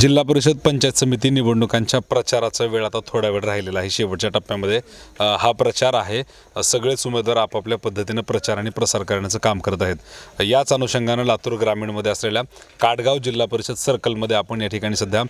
जिल्हा परिषद पंचायत समिती निवडणुकांच्या प्रचाराचा वेळ आता थोडा वेळ राहिलेला आहे. शेवटच्या टप्प्यामध्ये हा प्रचार आहे. सगळेच उमेदवार आपापल्या पद्धतीनं प्रचार आणि प्रसार करण्याचं काम करत आहेत. याच अनुषंगानं लातूर ग्रामीणमध्ये असलेल्या काटगाव जिल्हा परिषद सर्कलमध्ये आपण या ठिकाणी सध्या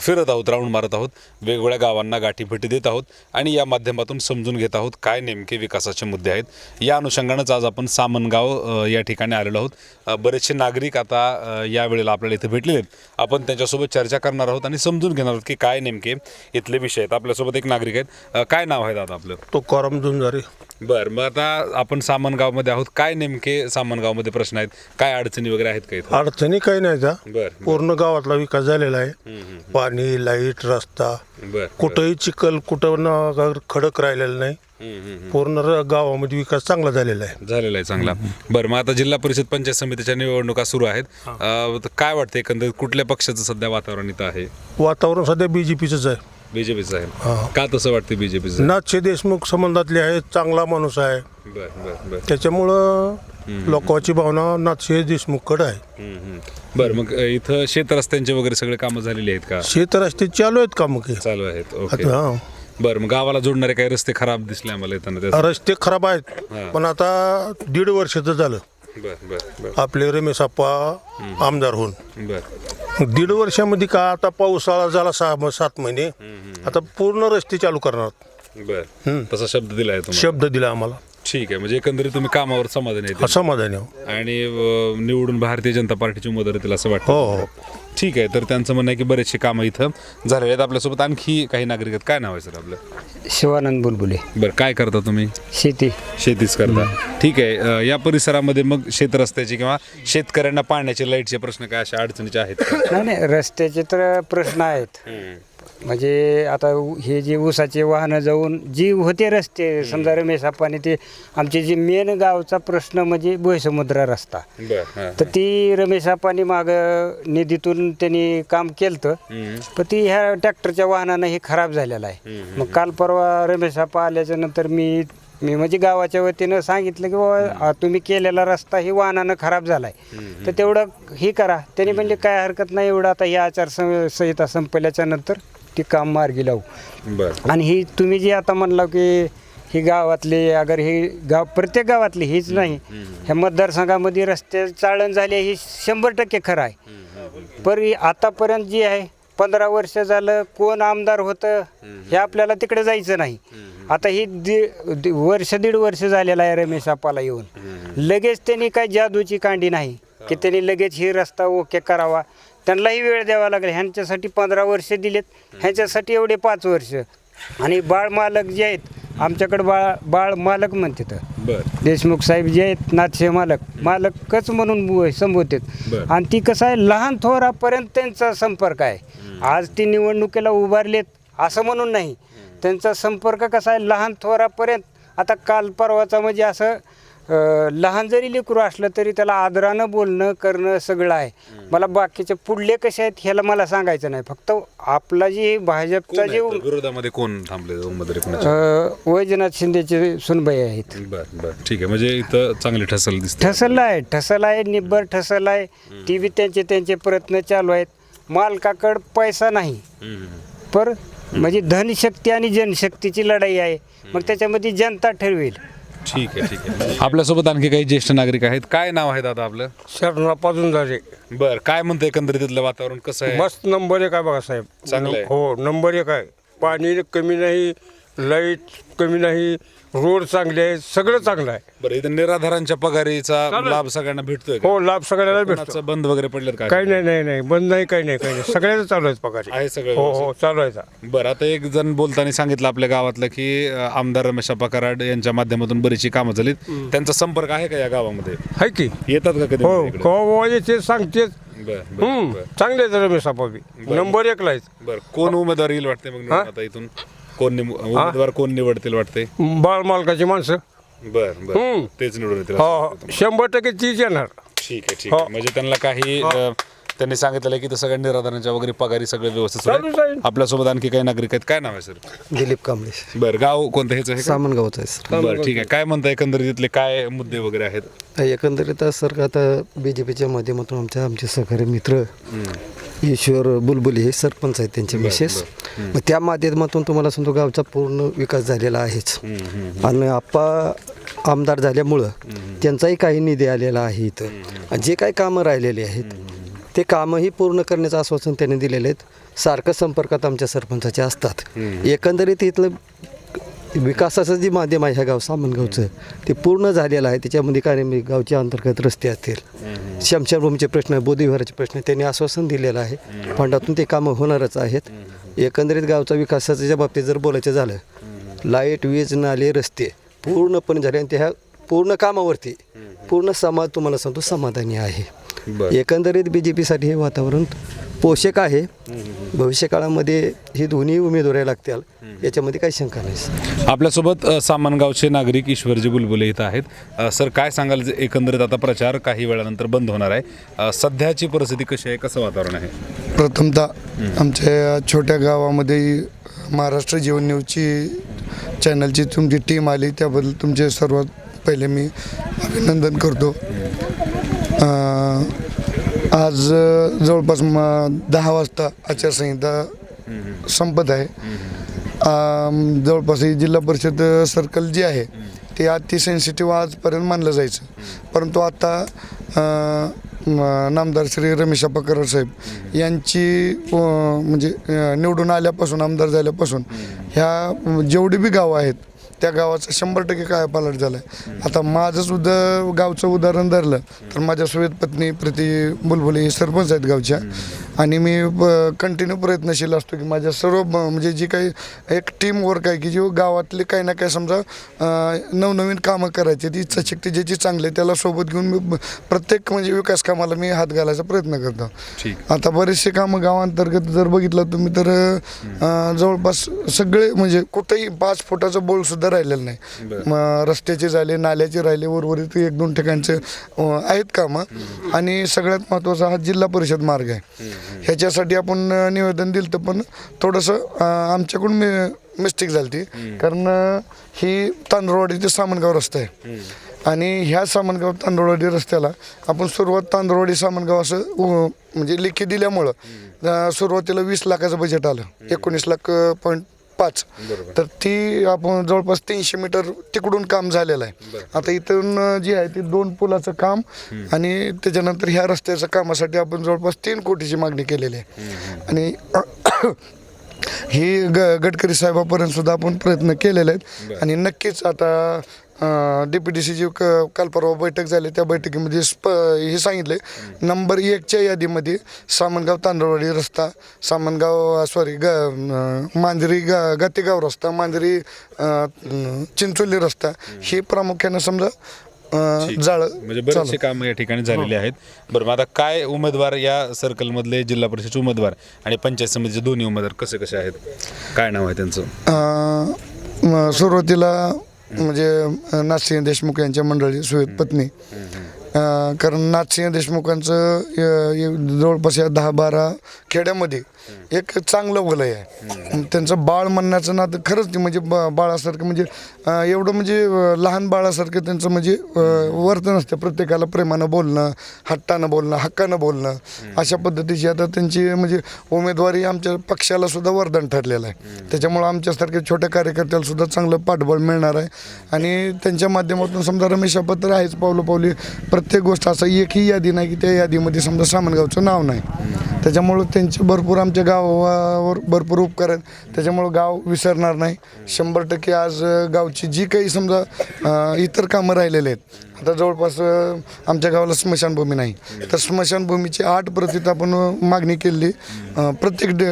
फिरत आहोत राऊंड मारत आहोत. वेगवेगळ्या गावांना गाठीभेटी देत आहोत आणि या माध्यमातून समजून घेत आहोत काय नेमके विकासाचे मुद्दे आहेत. या अनुषंगानंच आज आपण सामनगाव या ठिकाणी आलेलो आहोत. बरेचसे नागरिक आता यावेळेला या वेळेला आपल्याला इथे भेटलेले आहेत. आपण त्यांच्यासोबत चर्चा करणार आहोत आणि समजून घेणार आहोत की काय नेमके इथले विषय आहेत. आपल्यासोबत एक नागरिक आहेत. अ, काय नाव आहे दादा आपलं? तो करम झुंजारे. बरं मग आता आपण सामनगावमध्ये आहोत. काय नेमके सामनगावमध्ये प्रश्न आहेत? काय अडचणी वगैरे आहेत का इथं? अडचणी काही नाही त्या. बरं पूर्ण गावातला विकास झालेला आहे. पाणी लाइट रस्ता. बरं. कुठंही चिखल कुठं न खडक राहिलेलं नाही. पूर्ण र- गावामध्ये विकास चांगला झालेला आहे. झालेला आहे चांगला. बरं मग आता जिल्हा परिषद पंचायत समितीच्या निवडणुका सुरू आहेत. अ, तर काय वाटतं एकंदरीत कुठल्या पक्षाचं सध्या वातावरण इथं आहे? वातावरण सध्या बीजेपीचंच आहे. बीजेपीचं आहे. का तसं वाटतं बीजेपीचं? नाथशे देशमुख संबंधातले आहे चांगला माणूस आहे. बरं बरं बरं. त्याच्यामुळं लोकांची भावना नाथशे देशमुखकडे आहे. हम्म, हम्म. बरं मग अ, इथं शेत रस्त्यांचे वगैरे सगळे कामं झालेली आहेत का? शेत रस्ते चालू आहेत का. मग चालू आहेत. ओके. आता हा. बरं मग गावाला जोडणारे काही रस्ते खराब दिसले आम्हाला येताना रस्ते खराब आहेत. पण आता दीड वर्षाचं झालं. बरं बरं बरं. आपले रमेश आप्पा आमदार होऊन. बरं. दीड वर्षामध्ये का आता पावसाळा झाला सहा सात महिने आता पूर्ण रस्ते चालू करणार. बरं. तसा शब्द दिला आहे तुम्हाला? शब्द दिला आम्हाला. ठीक आहे म्हणजे एकंदरीत तुम्ही कामावर समाधान हा येते समाधानी आहो. आणि अ, निवडून भारतीय जनता पार्टीची उमेदवार येतील असं हो वाटतं. हो ठीक आहे तर त्यांचं म्हणणं आहे की बरेचसे कामं इथं झालेले आहेत. आपल्यासोबत आणखी काही नागरिक आहेत. काय नाव आहे सर आपलं? शिवानंद बुलबुले. बरं काय करता तुम्ही? शेती. शेतीच करता. ठीक आहे अ, या परिसरामध्ये मग शेत रस्त्याचे किंवा शेतकऱ्यांना पाण्याचे लाईटचे प्रश्न काय अशा अडचणीचे आहेत का? नाही नाही रस्त्याचे तर प्रश्न आहेत. म्हणजे आता हे जे ऊसाचे वाहनं जाऊन जी होते रस्ते समजा रमेश आप्पाने ते आमचे जे मेन गावचा प्रश्न म्हणजे भुयसमुद्र रस्ता. बरं हां तर ती रमेश आप्पानी माग निधीतून त्यांनी काम केलं पण ती ह्या ट्रॅक्टरच्या वाहनानं हे खराब झालेलं आहे. मग काल परवा रमेश आप्पा आल्याच्यानंतर मी मी म्हणजे गावाच्या वतीनं सांगितलं की बाबा तुम्ही केलेला रस्ता ही वाहनानं खराब झालाय. तर तेवढं हे करा. त्यांनी म्हणजे काय हरकत नाही एवढं आता ही आचारसंहिता संपल्याच्या नंतर ती काम मार्गी लावू. बरं. आणि ही तुम्ही जी आता म्हणला की ही गावातली अगर ही गाव प्रत्येक गावातली हीच नाही. ह्या मतदारसंघामध्ये रस्ते चाळण झाले ही शंभर टक्के खरं आहे. ही आतापर्यंत जी आहे पंधरा वर्ष झालं कोण आमदार होतं हे आपल्याला तिकडे जायचं नाही. आता ही दि दि- वर्ष दीड वर्ष झालेलं आहे रमेश आप्पाला येऊन. लगेच त्यांनी काय जादूची कांडी नाही की त्यांनी लगेच ही रस्ता ओके करावा. त्यांनाही वेळ द्यावा लागेल. ह्यांच्यासाठी पंधरा वर्ष दिलेत. ह्यांच्यासाठी एवढे पाच वर्ष. आणि बाळ मालक जे आहेत आमच्याकडे बाळ बाळ मालक म्हणतात बरं. देशमुख साहेब जे आहेत नाथशे मालक. मालकच म्हणून संबोधित. आणि ती कसं आहे लहान थोरापर्यंत त्यांचा संपर्क आहे. आज ती निवडणुकीला उभारलेत असं म्हणून नाही. त्यांचा संपर्क कसा आहे लहान थोरापर्यंत. आता काल परवाचा म्हणजे असं लहान जरी लेकरू असलं तरी त्याला आदरानं बोलणं करणं सगळं आहे. मला बाकीचे पुढले कसे आहेत ह्याला मला सांगायचं नाही. फक्त आपला जे भाजपचा जे? विरोधामध्ये कोण थांबले? वैजनाथ शिंदेचे सुनबाई आहेत. बरं बरं. ठीक आहे. म्हणजे इथं चांगली ठसल दिसते. ठसल आहे. ठसल आहे निब्बर ठसल आहे. ती बी त्यांचे त्यांचे प्रयत्न चालू आहेत. मालकाकड पैसा नाही. पर म्हणजे धनशक्ती आणि जनशक्तीची लढाई आहे. मग त्याच्यामध्ये जनता ठरवेल. ठीक आहे ठीक आहे. आपल्यासोबत आणखी काही ज्येष्ठ नागरिक आहेत. काय नाव आहे दादा आपलं? शरणापासून झाले. बर काय म्हणतं एकंदरीत तिथलं वातावरण? कसं आहे? मस्त नंबर एक आहे बघा साहेब. चांगलं आहे. हो नंबर एक आहे. पाणी कमी नाही लाइट कमी नाही रोड चांगले आहे सगळं चांगलं आहे. बरं इथं निराधारांच्या पगारीचा लाभ सगळ्यांना भेटतोय का? हो लाभ सगळ्याला भेटतो. कोणाचं बंद वगैरे पडलेत का काही नाही नाही नाही. बंद नाही काही नाही काही नाही. सगळ्याच चालू आहेत पगारी. आहे सगळं हो हो चालू आहे बरं आता एक जण बोलताना सांगितलं आपल्या गावातलं की अं, आमदार रमेश अप्पा कराड यांच्या माध्यमातून बरीचशी कामं झालीत. त्यांचा संपर्क आहे का या गावामध्ये? आहे की. येतात का कधी हो इकडे? कवा येते सांगतेच. बरं बरं हम्म बरं. चांगले आहेत रमेश आपाबी नंबर एकला आहेत. बरं कोण उमेदवार येईल वाटते मग निवडून हा? आता इथून? कोण निम- उमेदवार कोण निवडतील वाटते बाळ मालकाची माणसं. बर बर. हम्म. तेच निवडून येतील हो हो. शंभर टक्के तीच येणार. ठीक आहे ठीक आहे. म्हणजे त्यांना काही अं, त्यांनी सांगितलेलं आहे की तसं काही निराधारांच्या वगैरे पगारी सगळे व्यवस्थित सुरू आहे. आपल्यासोबत आणखी काही नागरिक आहेत? काय नाव आहे सर? दिलीप कांबळे बरं गाव कोणतं हेच आहे का? सामनगावचा आहे सर. बरं ठीक आहे. काय म्हणता एकंदरीत इथले काय मुद्दे वगैरे आहेत? एकंदरीत सर का आता बी जे पीच्या माध्यमातून आमच्या आमचे सहकारी मित्र ईश्वर बुलबुली हे सरपंच आहेत त्यांचे विशेष. मग त्या माध्यमातून तुम्हाला सांगतो गावचा पूर्ण विकास झालेला आहेच. आणि आप्पा आमदार झाल्यामुळं त्यांचाही काही निधी आलेला आहे इथं. आणि जे काही कामं राहिलेली आहेत ते कामंही पूर्ण करण्याचं आश्वासन त्यांनी दिलेले आहेत. सारखं संपर्कात आमच्या सरपंचाचे असतात. एकंदरीत इथलं विकासाचं जे माध्यम आहे ह्या गाव सामनगावचं ते पूर्ण झालेलं आहे. त्याच्यामध्ये काय नाही गावचे अंतर्गत रस्ते असतील. शमशानभूमीचे प्रश्न बोधविहाराचे प्रश्न त्यांनी आश्वासन दिलेलं आहे. फंडातून ते कामं होणारच आहेत. एकंदरीत गावचा विकासाच्या बाबतीत जर बोलायचं झालं लाइट वीज नाले रस्ते पूर्णपणे झाले आणि त्या पूर्ण कामावरती पूर्ण समाज तुम्हाला सांगतो समाधानी आहे. बरं. एकंदरीत बी जे पीसाठी हे वातावरण पोषक आहे. भविष्य काळामध्ये हे दोन्ही उमेदवारी लागतील. याच्यामध्ये काही शंका नाही आपल्यासोबत अ, सामनगावचे नागरिक ईश्वरजी बुलबुले इथं आहेत. अ, सर काय सांगाल? जे एकंदरीत आता प्रचार काही वेळानंतर बंद होणार आहे. अ, सध्याची परिस्थिती कशी आहे? कसं वातावरण आहे? प्रथमतः आमच्या या छोट्या गावामध्ये महाराष्ट्र जीवन न्यूजची चॅनलची तुमची टीम आली. त्याबद्दल तुमचे सर्वात पहिले मी अभिनंदन करतो. आज जवळपास म दहा वाजता आचारसंहिता संपत आहे. जवळपास ही जिल्हा परिषद सर्कल जी आहे ते अति सेन्सिटिव्ह आजपर्यंत मानलं जायचं. परंतु आता म- नामदार श्री रमेश अप्पा कराड साहेब यांची म्हणजे निवडून आल्यापासून आमदार झाल्यापासून ह्या जेवढी बी गावं आहेत त्या गावाचा शंभर टक्के काय पालट झाला आहे आता माझं सुद्धा गावचं उदाहरण धरलं तर माझ्या सुवेद पत्नी प्रति बुलबुले हे सरपंच आहेत गावच्या. आणि मी कंटिन्यू प्रयत्नशील असतो की माझ्या सर्व म्हणजे जी काही एक टीम वर्क आहे की जी गावातले काही ना काही समजा नवनवीन कामं करायची ती इच्छाशक्ती ज्याची चांगली आहे त्याला सोबत घेऊन मी प्रत्येक म्हणजे विकास कामाला मी हात घालायचा प्रयत्न करतो. ठीक. आता बरेचसे कामं गावांतर्गत जर बघितलं तुम्ही तर जवळपास सगळे म्हणजे कुठेही पाच फुटाचं बोल सुद्धा राहिलेलं नाही. रस्त्याचे झाले नाल्याचे राहिले उर्वरित एक दोन ठिकाणचे आहेत कामं. आणि सगळ्यात महत्त्वाचा हा जिल्हा परिषद मार्ग आहे. ह्याच्यासाठी आपण निवेदन दिलं तर पण थोडंसं आमच्याकडून मी मिस्टेक झाली ती कारण ही तांदूळवाडी ते सामनगाव रस्ता आहे. आणि ह्या सामनगाव तांदूळवाडी रस्त्याला आपण सुरुवात तांदूळवाडी सामनगाव असं म्हणजे लेखी दिल्यामुळं सुरुवातीला वीस लाखाचं बजेट आलं. एकोणीस लाख पॉईंट पाच. तर ती आपण जवळपास तीनशे मीटर तिकडून काम झालेलं आहे. आता इथून जे आहे ते दोन पुलाचं काम आणि त्याच्यानंतर ह्या रस्त्याच्या कामासाठी आपण जवळपास तीन कोटीची मागणी केलेली आहे. आणि ही ग गडकरी साहेबापर्यंत सुद्धा आपण प्रयत्न केलेले आहेत. आणि नक्कीच आता डी पी डी सीची क काल परवा बैठक झाली त्या बैठकीमध्ये स्प हे सांगितले. नंबर एकच्या यादीमध्ये सामनगाव तांदळवाडी रस्ता सामनगाव सॉरी ग मांजरी ग गतेगाव रस्ता मांजरी चिंचोली रस्ता ही प्रामुख्यानं समजा अं, जाळं म्हणजे बरेचसे काम या ठिकाणी झालेले आहेत. बरं मग आता काय उमेदवार या सर्कलमधले जिल्हा परिषदचे उमेदवार आणि पंचायत समितीचे दोन्ही उमेदवार कसे कसे आहेत? काय नाव आहे त्यांचं? अं, म- सुरुवातीला म्हणजे नाथसिंह देशमुख यांच्या मंडळी सुवेद पत्नी. कारण नाथसिंह देशमुखांचं जवळपास या दहा बारा खेड्यामध्ये एक चांगलं वलय आहे. त्यांचं बाळ म्हणण्याचं नातं खरंच ते म्हणजे बाळासारखं म्हणजे एवढं म्हणजे लहान बाळासारखं त्यांचं म्हणजे वर्तन असतं प्रत्येकाला प्रेमानं बोलणं हट्टानं बोलणं हक्कानं बोलणं. अशा पद्धतीची आता त्यांची म्हणजे उमेदवारी आमच्या पक्षाला सुद्धा वरदान ठरलेलं आहे. त्याच्यामुळं आमच्यासारख्या छोट्या कार्यकर्त्याला सुद्धा चांगलं पाठबळ मिळणार आहे. आणि त्यांच्या माध्यमातून समजा रमेश पत्र आहेच पावलं पावली प्रत्येक गोष्ट असं एकही यादी नाही की त्या यादीमध्ये समजा सामनगावचं नाव नाही. त्याच्यामुळं त्यांचे भरपूर आमच्या गावावर भरपूर उपकार आहेत. त्याच्यामुळं गाव विसरणार नाही. शंभर टक्के आज गावची जी काही समजा इतर कामं राहिलेले आहेत आता जवळपास अं, आमच्या गावाला स्मशानभूमी नाही. तर स्मशानभूमीची आठ प्रतीत आपण अं, मागणी केली. अं, प्रत्येक डि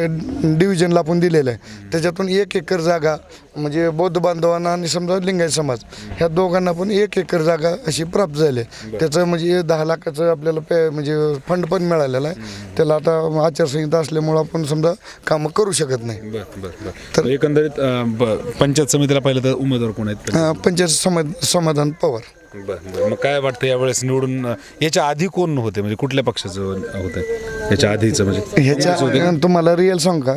डिव्हिजनला आपण दिलेलं आहे. त्याच्यातून एक एकर जागा म्हणजे बौद्ध बांधवांना आणि समजा लिंगायत समाज ह्या दोघांना पण एक एकर जागा अशी प्राप्त झाली आहे. त्याचं म्हणजे दहा लाखाचं आपल्याला पे म्हणजे फंड पण मिळालेलं आहे. त्याला आता आचारसंहिता असल्यामुळं आपण समजा कामं करू शकत नाही. बरं बरं बरं. तर एकंदरीत अं, ब- पंचायत समितीला पाहिलं तर उमेदवार कोण आहेत? अं, पंचायत समा समाधान पवार. बरं बरं. मग काय वाटतं यावेळेस निवडून अं, याच्या आधी कोण होते? म्हणजे कुठल्या पक्षाचं होतं? याच्या आधीचं म्हणजे ह्याच्या तुम्हाला रिअल सांग का?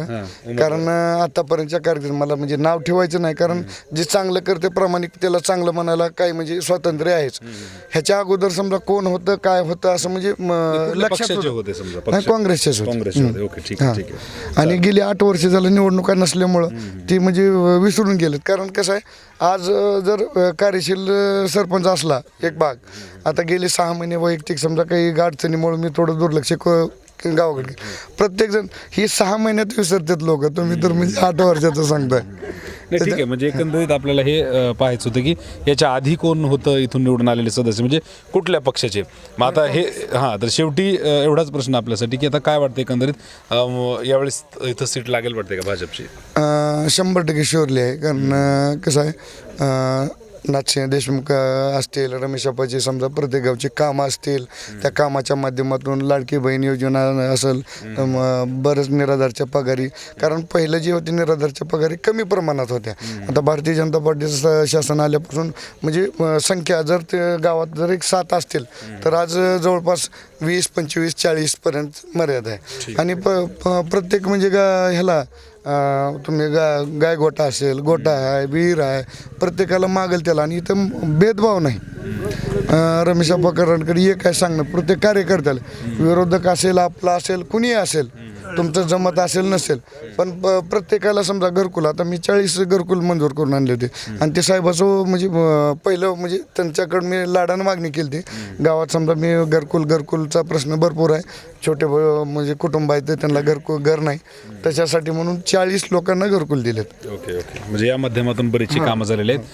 कारण अं, आतापर्यंतच्या कार्यक्रम मला म्हणजे नाव ठेवायचं नाही. कारण जे चांगलं करते प्रामाणिक त्याला चांगलं म्हणायला काही म्हणजे स्वातंत्र्य आहेच. ह्याच्या अगोदर समजा कोण होतं काय होतं असं म्हणजे म, कुठल्या लक्षात पक्षाचे होतं. होते समजा? नाही, पक्ष? काँग्रेसचेच होते. काँग्रेसचे होते. हम्म. ओके ठीक हां. आहे ठीक आहे. आणि गेली आठ वर्ष झालं निवडणुका नसल्यामुळं ती म्हणजे अं, विसरून गेलेत. कारण कसं आहे आज अं, जर अं, कार्यशील अं, सरपंच असला एक भाग. आता गेले सहा महिने वैयक्तिक समजा काही अडचणीमुळे मी थोडं दुर्लक्ष क- गावाकडे. प्रत्येकजण ही सहा महिन्यात विसरतात लोक तुम्ही तर म्हणजे आठ वर्षाचं सांगताय. नाही ठीक आहे. म्हणजे एकंदरीत आपल्याला हे अं, पाहायचं होतं की याच्या आधी कोण होतं इथून निवडून आलेले सदस्य? म्हणजे कुठल्या पक्षाचे? मग आता हे हां तर शेवटी अं, एवढाच प्रश्न आपल्यासाठी की आता काय वाटतं एकंदरीत? यावेळेस इथं सीट लागेल वाटते का भाजपची? अं, शंभर टक्के शुअरली आहे. कारण अं, कसं आहे अं, नाथसिंह देशमुख अं, असतील रमेश अप्पाचे समजा प्रत्येक गावचे कामं असतील त्या कामाच्या माध्यमातून लाडकी बहीण योजना असेल म, बरंच निराधारच्या पगारी कारण पहिलं जे होते निराधारच्या पगारी कमी प्रमाणात होत्या. आता भारतीय जनता पार्टीचं शासन आल्यापासून म्हणजे अं, संख्या जर ते गावात जर एक सात असतील तर आज अं, जवळपास वीस पंचवीस चाळीसपर्यंत मर्यादा आहे. आणि प प- प्रत्येक म्हणजे गा ह्याला तुम्ही गा गाय गोटा असेल गोटा आहे विहीर आहे प्रत्येकाला मागेल त्याला आणि इथं भेदभाव नाही. रमेश अप्पा एक काय सांगणं प्रत्येक कार्यकर्त्याला. विरोधक असेल आपला असेल कुणीही असेल तुमचं जमत असेल नसेल. पण प- प्रत्येकाला समजा घरकुल आता मी चाळीस घरकुल मंजूर करून आणले होते. आणि ते साहेबाचं म्हणजे अं, पहिलं म्हणजे त्यांच्याकडे मी लाडानं मागणी केली होती. गावात समजा मी घरकुल घरकुलचा प्रश्न भरपूर आहे. छोटे ब- म्हणजे कुटुंब आहेत ते त्यांना घरकुल घर नाही. त्याच्यासाठी म्हणून चाळीस लोकांना घरकुल दिलेत. Okay okay. म्हणजे या माध्यमातून बरीचशी कामं झालेली आहेत.